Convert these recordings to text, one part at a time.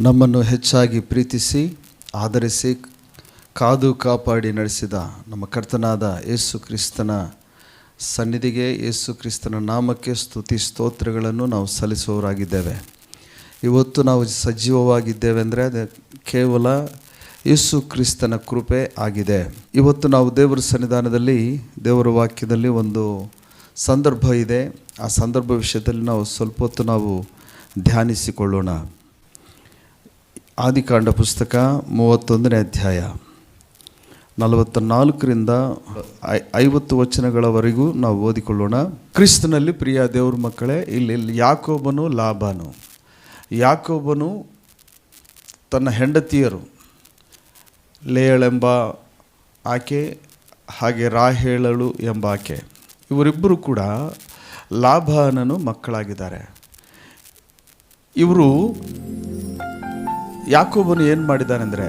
ನಮ್ಮನ್ನು ಹೆಚ್ಚಾಗಿ ಪ್ರೀತಿಸಿ, ಆಧರಿಸಿ, ಕಾದು ಕಾಪಾಡಿ ನಡೆಸಿದ ನಮ್ಮ ಕರ್ತನಾದ ಯೇಸು ಕ್ರಿಸ್ತನ ಸನ್ನಿಧಿಗೆ, ಯೇಸು ಕ್ರಿಸ್ತನ ನಾಮಕ್ಕೆ ಸ್ತುತಿ ಸ್ತೋತ್ರಗಳನ್ನು ನಾವು ಸಲ್ಲಿಸುವವರಾಗಿದ್ದೇವೆ. ಇವತ್ತು ನಾವು ಸಜೀವವಾಗಿದ್ದೇವೆ ಅಂದರೆ ಅದು ಕೇವಲ ಯೇಸು ಕ್ರಿಸ್ತನ ಕೃಪೆ ಆಗಿದೆ. ಇವತ್ತು ನಾವು ದೇವರ ಸನ್ನಿಧಾನದಲ್ಲಿ, ದೇವರ ವಾಕ್ಯದಲ್ಲಿ ಒಂದು ಸಂದರ್ಭ ಇದೆ. ಆ ಸಂದರ್ಭ ವಿಷಯದಲ್ಲಿ ನಾವು ಸ್ವಲ್ಪ ಹೊತ್ತು ನಾವು ಧ್ಯಾನಿಸಿಕೊಳ್ಳೋಣ. ಆದಿಕಾಂಡ ಪುಸ್ತಕ ಮೂವತ್ತೊಂದನೇ ಅಧ್ಯಾಯ. ನಲವತ್ತ ನಾಲ್ಕರಿಂದ ಐವತ್ತು ವಚನಗಳವರೆಗೂ ನಾವು ಓದಿಕೊಳ್ಳೋಣ. ಕ್ರಿಸ್ತನಲ್ಲಿ ಪ್ರಿಯ ದೇವ್ರ ಮಕ್ಕಳೇ, ಇಲ್ಲಿ ಯಾಕೋಬನು ಲಾಭನು ಯಾಕೋಬನು ತನ್ನ ಹೆಂಡತಿಯರು, ಲೇಯಳೆಂಬ ಆಕೆ, ಹಾಗೆ ರಾಹೇಳಳು ಎಂಬ ಆಕೆ. ಇವರಿಬ್ಬರು ಕೂಡ ಲಾಭನನು ಮಕ್ಕಳಾಗಿದ್ದಾರೆ. ಇವರು ಯಾಕೋಬನು ಏನು ಮಾಡಿದ್ದಾನೆಂದರೆ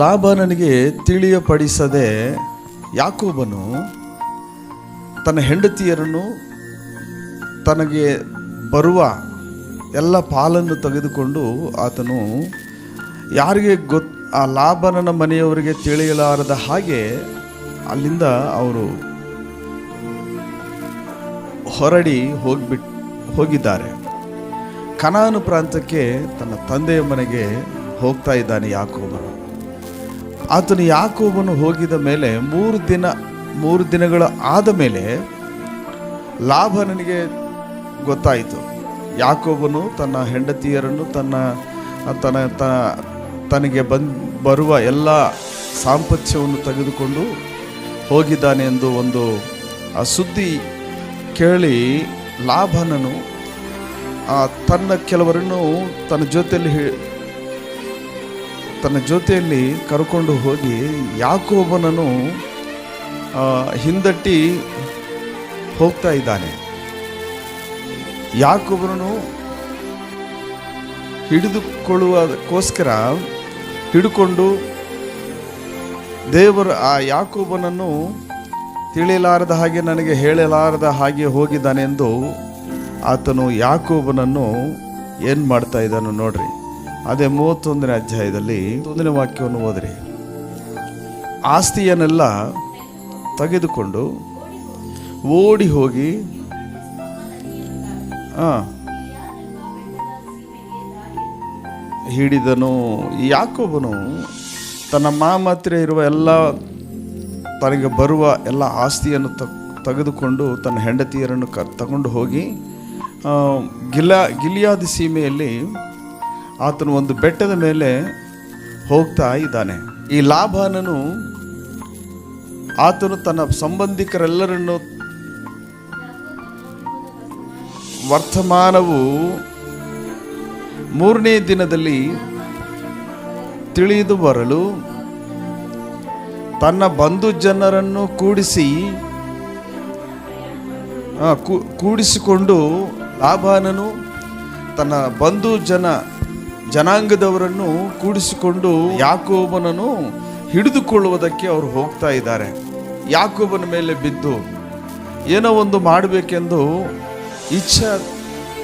ಲಾಭನನಿಗೆ ತಿಳಿಯಪಡಿಸದೆ ಯಾಕೋಬನು ತನ್ನ ಹೆಂಡತಿಯರನ್ನು ತನಗೆ ಬರುವ ಎಲ್ಲ ಪಾಲನ್ನು ತೆಗೆದುಕೊಂಡು ಆತನು ಯಾರಿಗೆ ಗೊತ್, ಆ ಲಾಭನನ ಮನೆಯವರಿಗೆ ತಿಳಿಯಲಾರದ ಹಾಗೆ ಅಲ್ಲಿಂದ ಅವರು ಹೊರಡಿ ಹೋಗ್ಬಿಟ್, ಹೋಗಿದ್ದಾರೆ. ಕನಾನು ಪ್ರಾಂತಕ್ಕೆ ತನ್ನ ತಂದೆಯ ಮನೆಗೆ ಹೋಗ್ತಾ ಇದ್ದಾನೆ ಯಾಕೋಬನು. ಆತನು ಯಾಕೋಬನು ಹೋಗಿದ ಮೇಲೆ ಮೂರು ದಿನ, ಮೂರು ದಿನಗಳು ಆದ ಮೇಲೆ ಲಾಭ ನನಗೆ ಗೊತ್ತಾಯಿತು. ಯಾಕೋಬನು ತನ್ನ ಹೆಂಡತಿಯರನ್ನು ತನ್ನ ತನ್ನ ತನಗೆ ಬಂದ್, ಬರುವ ಎಲ್ಲ ಸಾಂಪತ್ಯವನ್ನು ತೆಗೆದುಕೊಂಡು ಹೋಗಿದ್ದಾನೆ ಎಂದು ಒಂದು ಆ ಸುದ್ದಿ ಕೇಳಿ ಲಾಭನನು ಆ ತನ್ನ ಕೆಲವರನ್ನು ತನ್ನ ಜೊತೆಯಲ್ಲಿ ತನ್ನ ಜೊತೆಯಲ್ಲಿ ಕರ್ಕೊಂಡು ಹೋಗಿ ಯಾಕೋಬನನ್ನು ಹಿಂದಟ್ಟಿ ಹೋಗ್ತಾ ಇದ್ದಾನೆ. ಯಾಕೋಬನನು ಹಿಡಿದುಕೊಳ್ಳುವುದಕ್ಕೋಸ್ಕರ ಹಿಡ್ಕೊಂಡು ದೇವರು ಆ ಯಾಕೋಬನನ್ನು ತಿಳಿಯಲಾರದ ಹಾಗೆ ನನಗೆ ಹೇಳಲಾರದ ಹಾಗೆ ಹೋಗಿದ್ದಾನೆಂದು ಆತನು ಯಾಕೋಬನನ್ನು ಏನು ಮಾಡ್ತಾ ಇದ್ದಾನೋ ನೋಡ್ರಿ. ಅದೇ ಮೂವತ್ತೊಂದನೇ ಅಧ್ಯಾಯದಲ್ಲಿ ಒಂದನೇ ವಾಕ್ಯವನ್ನು ಓದ್ರಿ. ಆಸ್ತಿಯನ್ನೆಲ್ಲ ತೆಗೆದುಕೊಂಡು ಓಡಿ ಹೋಗಿ ಆ, ಹಿಡಿದನು ಯಾಕೋಬನು. ತನ್ನ ಮಾಮತ್ರ ಇರುವ ಎಲ್ಲ ತನಗೆ ಬರುವ ಎಲ್ಲ ಆಸ್ತಿಯನ್ನು ತಗೆದುಕೊಂಡು ತನ್ನ ಹೆಂಡತಿಯರನ್ನು ಕ ತಗೊಂಡು ಹೋಗಿ ಗಿಲ, ಗಿಲಿಯಾದ ಸೀಮೆಯಲ್ಲಿ ಆತನು ಒಂದು ಬೆಟ್ಟದ ಮೇಲೆ ಹೋಗ್ತಾ ಇದ್ದಾನೆ. ಈ ಲಾಭನನು ಆತನು ತನ್ನ ಸಂಬಂಧಿಕರೆಲ್ಲರನ್ನು ವರ್ತಮಾನವು ಮೂರನೇ ದಿನದಲ್ಲಿ ತಿಳಿದು ಬರಲು ತನ್ನ ಬಂಧು ಜನರನ್ನು ಕೂಡಿಸಿ ಕೂಡಿಸಿಕೊಂಡು ಲಾಭಾನನು ತನ್ನ ಬಂಧು ಜನ ಜನಾಂಗದವರನ್ನು ಕೂಡಿಸಿಕೊಂಡು ಯಾಕೋಬನನ್ನು ಹಿಡಿದುಕೊಳ್ಳುವುದಕ್ಕೆ ಅವರು ಹೋಗ್ತಾ ಇದ್ದಾರೆ. ಯಾಕೋಬನ ಮೇಲೆ ಬಿದ್ದು ಏನೋ ಒಂದು ಮಾಡಬೇಕೆಂದು ಇಚ್ಛ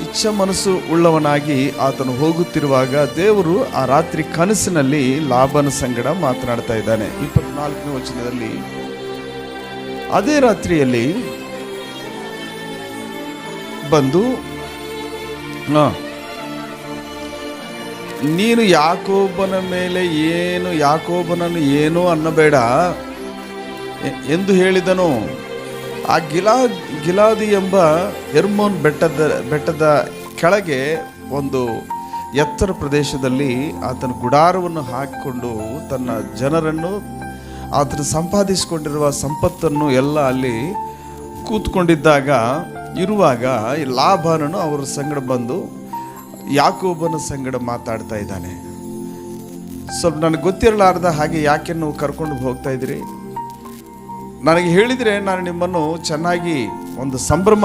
ಇಚ್ಛ ಮನಸ್ಸು ಉಳ್ಳವನಾಗಿ ಆತನು ಹೋಗುತ್ತಿರುವಾಗ ದೇವರು ಆ ರಾತ್ರಿ ಕನಸಿನಲ್ಲಿ ಲಾಭನ ಸಂಗಡ ಮಾತನಾಡ್ತಾ ಇದ್ದಾನೆ. ಇಪ್ಪತ್ನಾಲ್ಕನೇ ವಚನದಲ್ಲಿ ಅದೇ ರಾತ್ರಿಯಲ್ಲಿ ಬಂದು ನೀನು ಯಾಕೋಬನ ಮೇಲೆ ಏನು, ಯಾಕೋಬನನ್ನು ಏನು ಅನ್ನಬೇಡ. ಎಂದು ಹೇಳಿದನು. ಆ ಗಿಲಾ, ಗಿಲಾದಿ ಎಂಬ ಎರ್ಮೋನ್ ಬೆಟ್ಟದ ಬೆಟ್ಟದ ಕೆಳಗೆ ಒಂದು ಎತ್ತರ ಪ್ರದೇಶದಲ್ಲಿ ಆತನ ಗುಡಾರವನ್ನು ಹಾಕಿಕೊಂಡು ತನ್ನ ಜನರನ್ನು, ಆತನು ಸಂಪಾದಿಸಿಕೊಂಡಿರುವ ಸಂಪತ್ತನ್ನು ಎಲ್ಲ ಅಲ್ಲಿ ಕೂತ್ಕೊಂಡಿದ್ದಾಗ ಇರುವಾಗ ಈ ಲಾಭನನು ಅವರ ಸಂಗಡ ಬಂದು ಯಾಕೋಬನ ಸಂಗಡ ಮಾತಾಡ್ತಾ ಇದ್ದಾನೆ. ಸ್ವಲ್ಪ ನನಗೆ ಗೊತ್ತಿರಲಾರ್ದ ಹಾಗೆ ಯಾಕೆ ನೀವು ಕರ್ಕೊಂಡು ಹೋಗ್ತಾ ಇದ್ದೀರಿ? ನನಗೆ ಹೇಳಿದರೆ ನಾನು ನಿಮ್ಮನ್ನು ಚೆನ್ನಾಗಿ ಒಂದು ಸಂಭ್ರಮ,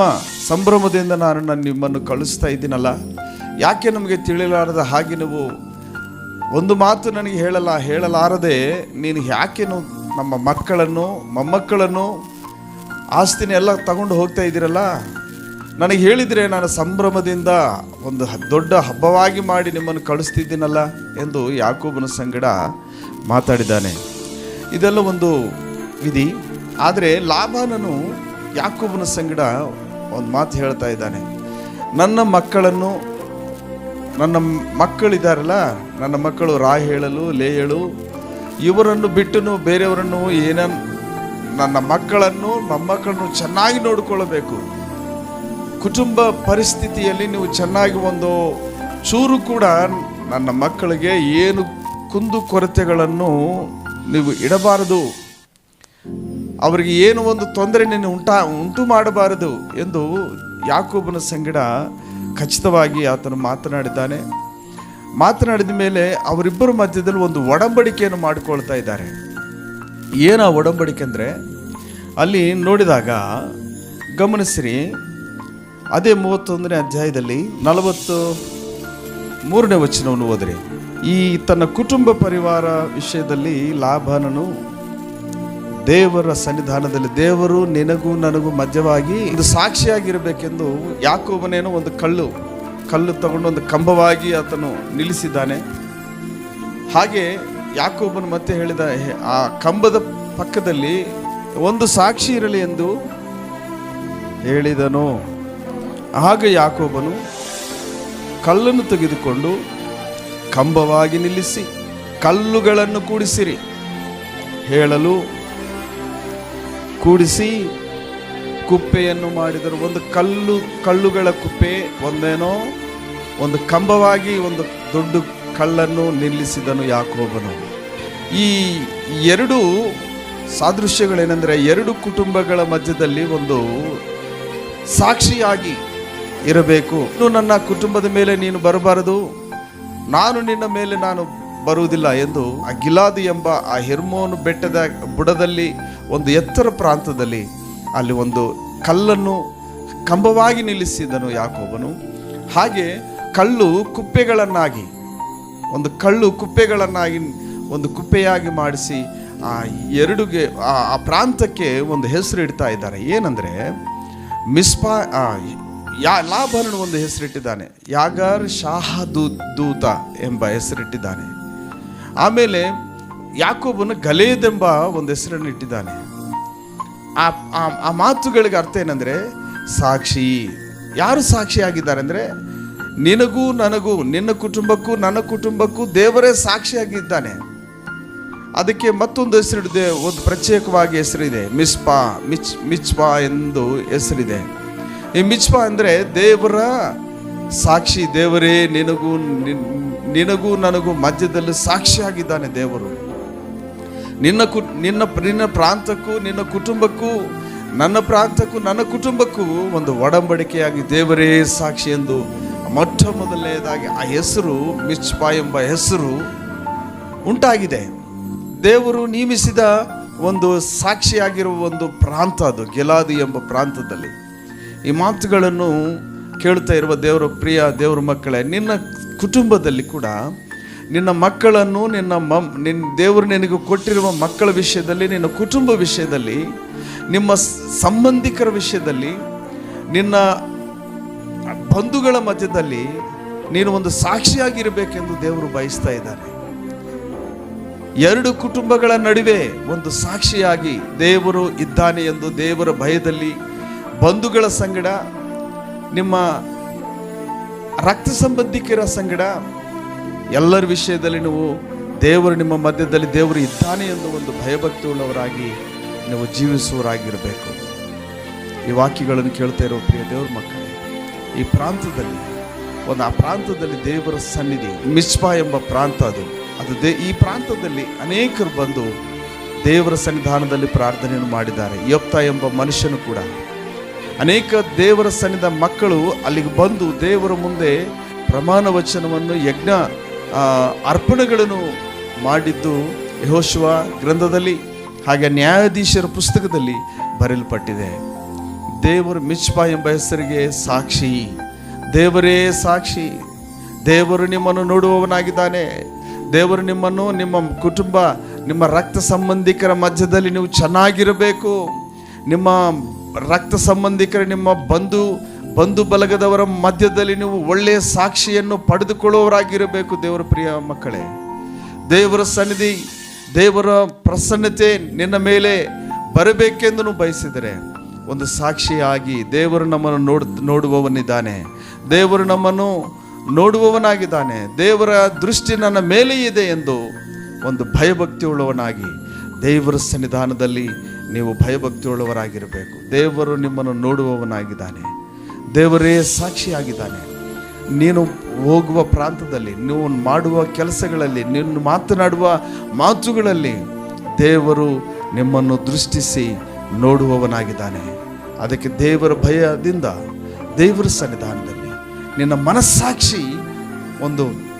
ಸಂಭ್ರಮದಿಂದ ನಾನು ನಾನು ನಿಮ್ಮನ್ನು ಕಳಿಸ್ತಾ ಇದ್ದೀನಲ್ಲ. ಯಾಕೆ ನಮಗೆ ತಿಳಿಲಾರದ ಹಾಗೆ ನೀವು ಒಂದು ಮಾತು ನನಗೆ ಹೇಳಲ್ಲ, ಹೇಳಲಾರದೆ ನೀನು ಯಾಕೆ ನಮ್ಮ ಮಕ್ಕಳನ್ನು, ಮೊಮ್ಮಕ್ಕಳನ್ನು, ಆಸ್ತಿನೆಲ್ಲ ತಗೊಂಡು ಹೋಗ್ತಾ ಇದ್ದೀರಲ್ಲ? ನನಗೆ ಹೇಳಿದರೆ ನಾನು ಸಂಭ್ರಮದಿಂದ ಒಂದು ದೊಡ್ಡ ಹಬ್ಬವಾಗಿ ಮಾಡಿ ನಿಮ್ಮನ್ನು ಕಳಿಸ್ತಿದ್ದೀನಲ್ಲ ಎಂದು ಯಾಕೋಬನ ಸಂಗಡ ಮಾತಾಡಿದ್ದಾನೆ. ಇದೆಲ್ಲ ಒಂದು ವಿಧಿ. ಆದರೆ ಲಾಭಾನನು ಯಾಕೋಬನ ಸಂಗಡ ಒಂದು ಮಾತು ಹೇಳ್ತಾ ಇದ್ದಾನೆ. ನನ್ನ ಮಕ್ಕಳನ್ನು, ನನ್ನ ಮಕ್ಕಳಿದ್ದಾರಲ್ಲ ನನ್ನ ಮಕ್ಕಳು ರಾ ಹೇಳಲು ಲೇಯಳು ಇವರನ್ನು ಬಿಟ್ಟು ಬೇರೆಯವರನ್ನು ಏನನ್ನು ನನ್ನ ಮಕ್ಕಳನ್ನು, ಮೊಮ್ಮಕ್ಕಳನ್ನು ಚೆನ್ನಾಗಿ ನೋಡಿಕೊಳ್ಳಬೇಕು ಕುಟುಂಬ ಪರಿಸ್ಥಿತಿಯಲ್ಲಿ ನೀವು ಚೆನ್ನಾಗಿ ಒಂದು ಚೂರು ಕೂಡ ನನ್ನ ಮಕ್ಕಳಿಗೆ ಏನು ಕುಂದು ಕೊರತೆಗಳನ್ನು ನೀವು ಇಡಬಾರದು. ಅವರಿಗೆ ಏನು ಒಂದು ತೊಂದರೆ ನೀನು ಉಂಟಾ, ಉಂಟು ಮಾಡಬಾರದು ಎಂದು ಯಾಕೋಬನ ಸಂಗಡ ಖಚಿತವಾಗಿ ಆತನು ಮಾತನಾಡಿದ್ದಾನೆ. ಮಾತನಾಡಿದ ಮೇಲೆ ಅವರಿಬ್ಬರ ಮಧ್ಯದಲ್ಲಿ ಒಂದು ಒಡಂಬಡಿಕೆಯನ್ನು ಮಾಡಿಕೊಳ್ತಾ ಇದ್ದಾರೆ. ಏನ ಒಡಂಬಡಿಕೆ ಅಂದರೆ, ಅಲ್ಲಿ ನೋಡಿದಾಗ ಗಮನಿಸಿರಿ ಅದೇ ಮೂವತ್ತೊಂದನೇ ಅಧ್ಯಾಯದಲ್ಲಿ ನಲವತ್ತು ಮೂರನೇ ವಚನವನ್ನು ಓದಿರಿ. ಈ ತನ್ನ ಕುಟುಂಬ ಪರಿವಾರ ವಿಷಯದಲ್ಲಿ ಲಾಭನನು ದೇವರ ಸನ್ನಿಧಾನದಲ್ಲಿ, ದೇವರು ನಿನಗೂ ನನಗೂ ಮಧ್ಯವಾಗಿ ಒಂದು ಸಾಕ್ಷಿಯಾಗಿರಬೇಕೆಂದು ಯಾಕೋಬನೇನೋ ಒಂದು ಕಲ್ಲು ಕಲ್ಲು ತಗೊಂಡು ಒಂದು ಕಂಬವಾಗಿ ಆತನು ನಿಲ್ಲಿಸಿದ್ದಾನೆ. ಹಾಗೆ ಯಾಕೋಬನು ಮತ್ತೆ ಹೇಳಿದ, ಆ ಕಂಬದ ಪಕ್ಕದಲ್ಲಿ ಒಂದು ಸಾಕ್ಷಿ ಇರಲಿ ಎಂದು ಹೇಳಿದನು. ಆಗ ಯಾಕೋಬನು ಕಲ್ಲನ್ನು ತೆಗೆದುಕೊಂಡು ಕಂಬವಾಗಿ ನಿಲ್ಲಿಸಿ ಕಲ್ಲುಗಳನ್ನು ಕೂಡಿಸಿರಿ. ಹೇಳಲು ಕೂಡಿಸಿ ಕುಪ್ಪೆಯನ್ನು ಮಾಡಿದರು. ಒಂದು ಕಲ್ಲು, ಕಲ್ಲುಗಳ ಕುಪ್ಪೆ, ಒಂದೇನೋ, ಒಂದು ಕಂಬವಾಗಿ ಒಂದು ದೊಡ್ಡ ಕಲ್ಲನ್ನು ನಿಲ್ಲಿಸಿದನು ಯಾಕೋಬನು. ಈ ಎರಡು ಸಾದೃಶ್ಯಗಳೇನೆಂದರೆ ಎರಡು ಕುಟುಂಬಗಳ ಮಧ್ಯದಲ್ಲಿ ಒಂದು ಸಾಕ್ಷಿಯಾಗಿ ಇರಬೇಕು. ಇನ್ನು ನನ್ನ ಕುಟುಂಬದ ಮೇಲೆ ನೀನು ಬರಬಾರದು. ನಾನು ನಿನ್ನ ಮೇಲೆ ನಾನು ಬರುವುದಿಲ್ಲ ಎಂದು ಆ ಗಿಲಾದಿ ಎಂಬ ಆ ಹೆರ್ಮೋನು ಬೆಟ್ಟದ ಬುಡದಲ್ಲಿ, ಒಂದು ಎತ್ತರ ಪ್ರಾಂತದಲ್ಲಿ ಅಲ್ಲಿ ಒಂದು ಕಲ್ಲನ್ನು ಕಂಬವಾಗಿ ನಿಲ್ಲಿಸಿದನು ಯಾಕೋಬನು. ಹಾಗೆ ಕಲ್ಲು ಕುಪ್ಪೆಗಳನ್ನಾಗಿ, ಒಂದು ಕಳ್ಳು ಕುಪ್ಪೆಗಳನ್ನಾಗಿ, ಒಂದು ಕುಪ್ಪೆಯಾಗಿ ಮಾಡಿಸಿ ಆ ಎರಡುಗೆ, ಆ ಪ್ರಾಂತಕ್ಕೆ ಒಂದು ಹೆಸರು ಇಡ್ತಾ ಇದ್ದಾರೆ. ಏನಂದರೆ, ಮಿಸ್ಪಾ ಯಾ ಲಾಭರಣ ಒಂದು ಹೆಸರಿಟ್ಟಿದ್ದಾನೆ. ಯಾಗರ್ ಶಾಹ ದೂತ ಎಂಬ ಹೆಸರಿಟ್ಟಿದ್ದಾನೆ. ಆಮೇಲೆ ಯಾಕೋಬನು ಗಲೇದೆಂಬ ಒಂದು ಹೆಸರನ್ನು ಇಟ್ಟಿದ್ದಾನೆ. ಆ, ಆ- ಆ ಮಾತುಗಳಿಗೆ ಅರ್ಥ ಏನಂದ್ರೆ, ಸಾಕ್ಷಿ. ಯಾರು ಸಾಕ್ಷಿಯಾಗಿದ್ದಾರೆ ಅಂದರೆ, ನಿನಗೂ ನನಗೂ, ನಿನ್ನ ಕುಟುಂಬಕ್ಕೂ, ನನ್ನ ಕುಟುಂಬಕ್ಕೂ ದೇವರೇ ಸಾಕ್ಷಿಯಾಗಿದ್ದಾನೆ ಅದಕ್ಕೆ ಮತ್ತೊಂದು ಹೆಸರಿಡಿದೆ, ಒಂದು ಪ್ರತ್ಯೇಕವಾಗಿ ಹೆಸರಿದೆ, ಮಿಸ್ಪಾ, ಮಿಚ್ ಮಿಚ್ಪಾ ಎಂದು ಹೆಸರಿದೆ. ಈ ಮಿಚ್ಪ ಅಂದರೆ ದೇವರ ಸಾಕ್ಷಿ, ದೇವರೇ ನಿನಗೂ ನಿನ್- ನಿನಗೂ ನನಗೂ ಮಧ್ಯದಲ್ಲಿ ಸಾಕ್ಷಿಯಾಗಿದ್ದಾನೆ ದೇವರು. ನಿನ್ನ ಕು, ನಿನ್ನ ನಿನ್ನ ಪ್ರಾಂತಕ್ಕೂ, ನಿನ್ನ ಕುಟುಂಬಕ್ಕೂ, ನನ್ನ ಪ್ರಾಂತಕ್ಕೂ, ನನ್ನ ಕುಟುಂಬಕ್ಕೂ ಒಂದು ಒಡಂಬಡಿಕೆಯಾಗಿ ದೇವರೇ ಸಾಕ್ಷಿ ಎಂದು ಮೊಟ್ಟ ಮೊದಲನೆಯದಾಗಿ ಆ ಹೆಸರು, ಮಿಚ್ಪಾ ಎಂಬ ಹೆಸರು ಉಂಟಾಗಿದೆ. ದೇವರು ನೇಮಿಸಿದ ಒಂದು ಸಾಕ್ಷಿಯಾಗಿರುವ ಒಂದು ಪ್ರಾಂತ ಅದು, ಗೆಲಾದಿ ಎಂಬ ಪ್ರಾಂತದಲ್ಲಿ. ಈ ಮಾತುಗಳನ್ನು ಕೇಳ್ತಾ ಇರುವ ದೇವರ ಪ್ರಿಯ ದೇವರ ಮಕ್ಕಳೇ, ನಿನ್ನ ಕುಟುಂಬದಲ್ಲಿ ಕೂಡ ನಿನ್ನ ಮಕ್ಕಳನ್ನು, ನಿನ್ನ ಮಮ್ ನಿನ್ನ ದೇವರು ನಿನಗೆ ಕೊಟ್ಟಿರುವ ಮಕ್ಕಳ ವಿಷಯದಲ್ಲಿ, ನಿನ್ನ ಕುಟುಂಬ ವಿಷಯದಲ್ಲಿ, ನಿಮ್ಮ ಸಂಬಂಧಿಕರ ವಿಷಯದಲ್ಲಿ, ನಿನ್ನ ಬಂಧುಗಳ ಮಧ್ಯದಲ್ಲಿ ನೀನು ಒಂದು ಸಾಕ್ಷಿಯಾಗಿರಬೇಕೆಂದು ದೇವರು ಬಯಸ್ತಾ ಇದ್ದಾನೆ ಎರಡು ಕುಟುಂಬಗಳ ನಡುವೆ ಒಂದು ಸಾಕ್ಷಿಯಾಗಿ ದೇವರು ಇದ್ದಾನೆ ಎಂದು ದೇವರ ಭಯದಲ್ಲಿ ಬಂಧುಗಳ ಸಂಗಡ, ನಿಮ್ಮ ರಕ್ತ ಸಂಬಂಧಿಕರ ಸಂಗಡ, ಎಲ್ಲರ ವಿಷಯದಲ್ಲಿ ನೀವು ದೇವರು ನಿಮ್ಮ ಮಧ್ಯದಲ್ಲಿ ದೇವರು ಇದ್ದಾನೆ ಎಂದು ಒಂದು ಭಯಭಕ್ತಿ ಉಳ್ಳವರಾಗಿ ನೀವು ಜೀವಿಸುವವರಾಗಿರಬೇಕು. ಈ ವಾಕ್ಯಗಳನ್ನು ಕೇಳ್ತಾ ಇರೋ ಪ್ರಿಯ ದೇವ್ರ ಮಕ್ಕಳೇ, ಈ ಪ್ರಾಂತದಲ್ಲಿ ಒಂದು ಆ ಪ್ರಾಂತದಲ್ಲಿ ದೇವರ ಸನ್ನಿಧಿ ಮಿಸ್ಪಾ ಎಂಬ ಪ್ರಾಂತ ಅದು. ಅದು ದೇ, ಈ ಪ್ರಾಂತದಲ್ಲಿ ಅನೇಕರು ಬಂದು ದೇವರ ಸನ್ನಿಧಾನದಲ್ಲಿ ಪ್ರಾರ್ಥನೆಯನ್ನು ಮಾಡಿದ್ದಾರೆ. ಯೋಪ್ತ ಎಂಬ ಮನುಷ್ಯನು ಕೂಡ ಅನೇಕ ದೇವರ ಸನ್ನಿಧ ಮಕ್ಕಳು ಅಲ್ಲಿಗೆ ಬಂದು ದೇವರ ಮುಂದೆ ಪ್ರಮಾಣ ವಚನವನ್ನು, ಯಜ್ಞ ಅರ್ಪಣೆಗಳನ್ನು ಮಾಡಿದ್ದು ಯಹೋಶುವ ಗ್ರಂಥದಲ್ಲಿ, ಹಾಗೆ ನ್ಯಾಯಾಧೀಶರ ಪುಸ್ತಕದಲ್ಲಿ ಬರೆಯಲ್ಪಟ್ಟಿದೆ. ದೇವರು ಮಿಚ್ಪಾ ಎಂಬ ಹೆಸರಿಗೆ ಸಾಕ್ಷಿ. ದೇವರೇ ಸಾಕ್ಷಿ. ದೇವರು ನಿಮ್ಮನ್ನು ನೋಡುವವನಾಗಿದ್ದಾನೆ. ದೇವರು ನಿಮ್ಮನ್ನು ನಿಮ್ಮ ಕುಟುಂಬ, ನಿಮ್ಮ ರಕ್ತ ಸಂಬಂಧಿಕರ ಮಧ್ಯದಲ್ಲಿ ನೀವು ಚೆನ್ನಾಗಿರಬೇಕು. ನಿಮ್ಮ ರಕ್ತ ಸಂಬಂಧಿಕರು, ನಿಮ್ಮ ಬಂಧು ಬಂಧು ಬಲಗದವರ ಮಧ್ಯದಲ್ಲಿ ನೀವು ಒಳ್ಳೆಯ ಸಾಕ್ಷಿಯನ್ನು ಪಡೆದುಕೊಳ್ಳುವವರಾಗಿರಬೇಕು ದೇವರ ಪ್ರಿಯ ಮಕ್ಕಳೇ. ದೇವರ ಸನ್ನಿಧಿ, ದೇವರ ಪ್ರಸನ್ನತೆ ನಿನ್ನ ಮೇಲೆ ಬರಬೇಕೆಂದು ಬಯಸಿದರೆ, ಒಂದು ಸಾಕ್ಷಿಯಾಗಿ ದೇವರು ನಮ್ಮನ್ನು ನೋಡ್, ನೋಡುವವನಿದ್ದಾನೆ. ದೇವರು ನಮ್ಮನ್ನು ನೋಡುವವನಾಗಿದ್ದಾನೆ. ದೇವರ ದೃಷ್ಟಿ ನನ್ನ ಮೇಲೆ ಇದೆ ಎಂದು ಒಂದು ಭಯಭಕ್ತಿ ಉಳ್ಳವನಾಗಿ ದೇವರ ಸನ್ನಿಧಾನದಲ್ಲಿ ನೀವು ಭಯಭಕ್ತಿಯುಳ್ಳವರಾಗಿರಬೇಕು. ದೇವರು ನಿಮ್ಮನ್ನು ನೋಡುವವನಾಗಿದ್ದಾನೆ. ದೇವರೇ ಸಾಕ್ಷಿಯಾಗಿದ್ದಾನೆ. ನೀನು ಹೋಗುವ ಪ್ರಾಂತದಲ್ಲಿ ನೀವು ಮಾಡುವ ಕೆಲಸಗಳಲ್ಲಿ ನಿನ್ನ ಮಾತನಾಡುವ ಮಾತುಗಳಲ್ಲಿ ದೇವರು ನಿಮ್ಮನ್ನು ದೃಷ್ಟಿಸಿ ನೋಡುವವನಾಗಿದ್ದಾನೆ. ಅದಕ್ಕೆ ದೇವರ ಭಯದಿಂದ, ದೇವರ ಸನ್ನಿಧಾನದಲ್ಲಿ ನಿನ್ನ ಮನಸ್ಸಾಕ್ಷಿ ಒಂದು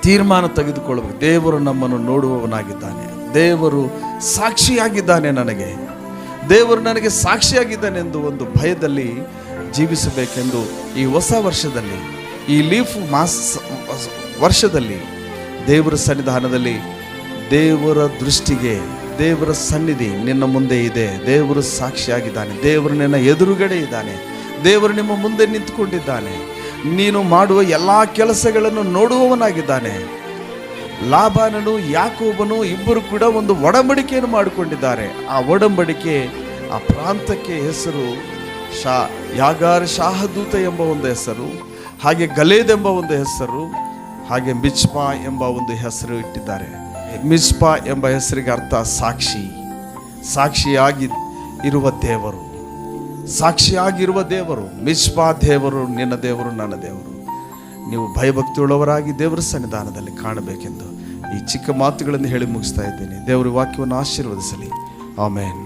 ತೀರ್ಮಾನ ತೆಗೆದುಕೊಳ್ಳಬೇಕು. ದೇವರು ನಮ್ಮನ್ನು ನೋಡುವವನಾಗಿದ್ದಾನೆ. ದೇವರು ಸಾಕ್ಷಿಯಾಗಿದ್ದಾನೆ ನನಗೆ. ದೇವರು ನನಗೆ ಸಾಕ್ಷಿಯಾಗಿದ್ದಾನೆ ಎಂದು ಒಂದು ಭಯದಲ್ಲಿ ಜೀವಿಸಬೇಕೆಂದು ಈ ಹೊಸ ವರ್ಷದಲ್ಲಿ, ಈ ಲೀಫ್ ಮಾಸ್ ವರ್ಷದಲ್ಲಿ ದೇವರ ಸನ್ನಿಧಾನದಲ್ಲಿ ದೇವರ ದೃಷ್ಟಿಗೆ, ದೇವರ ಸನ್ನಿಧಿ ನಿನ್ನ ಮುಂದೆ ಇದೆ. ದೇವರು ಸಾಕ್ಷಿಯಾಗಿದ್ದಾನೆ. ದೇವರು ನಿನ್ನ ಎದುರುಗಡೆ ಇದ್ದಾನೆ. ದೇವರು ನಿಮ್ಮ ಮುಂದೆ ನಿಂತುಕೊಂಡಿದ್ದಾನೆ. ನೀನು ಮಾಡುವ ಎಲ್ಲ ಕೆಲಸಗಳನ್ನು ನೋಡುವವನಾಗಿದ್ದಾನೆ. ಲಾಭಾನನು ಯಾಕೋಬನು ಇಬ್ಬರು ಕೂಡ ಒಂದು ಒಡಂಬಡಿಕೆಯನ್ನು ಮಾಡಿಕೊಂಡಿದ್ದಾರೆ. ಆ ಒಡಂಬಡಿಕೆ, ಆ ಪ್ರಾಂತಕ್ಕೆ ಹೆಸರು ಶಾ, ಯಾಗಾರ್ ಶಾಹದೂತ ಎಂಬ ಒಂದು ಹೆಸರು, ಹಾಗೆ ಗಲೇದ್ ಎಂಬ ಒಂದು ಹೆಸರು, ಹಾಗೆ ಮಿಚ್ಪಾ ಎಂಬ ಒಂದು ಹೆಸರು ಇಟ್ಟಿದ್ದಾರೆ. ಮಿಚ್ಪಾ ಎಂಬ ಹೆಸರಿಗೆ ಅರ್ಥ ಸಾಕ್ಷಿ. ಸಾಕ್ಷಿಯಾಗಿ ಇರುವ ದೇವರು. ಸಾಕ್ಷಿಯಾಗಿರುವ ದೇವರು. ಮಿಚ್ಪಾ ದೇವರು, ನಿನ್ನ ದೇವರು, ನನ್ನ ದೇವರು. ನೀವು ಭಯಭಕ್ತಿಯುಳ್ಳವರಾಗಿ ದೇವರ ಸನ್ನಿಧಾನದಲ್ಲಿ ಕಾಣಬೇಕೆಂದು ಈ ಚಿಕ್ಕ ಮಾತುಗಳನ್ನು ಹೇಳಿ ಮುಗಿಸ್ತಾ ಇದ್ದೇನೆ. ದೇವರ ವಾಕ್ಯವನ್ನು ಆಶೀರ್ವದಿಸಲಿ. ಆಮೇನ್.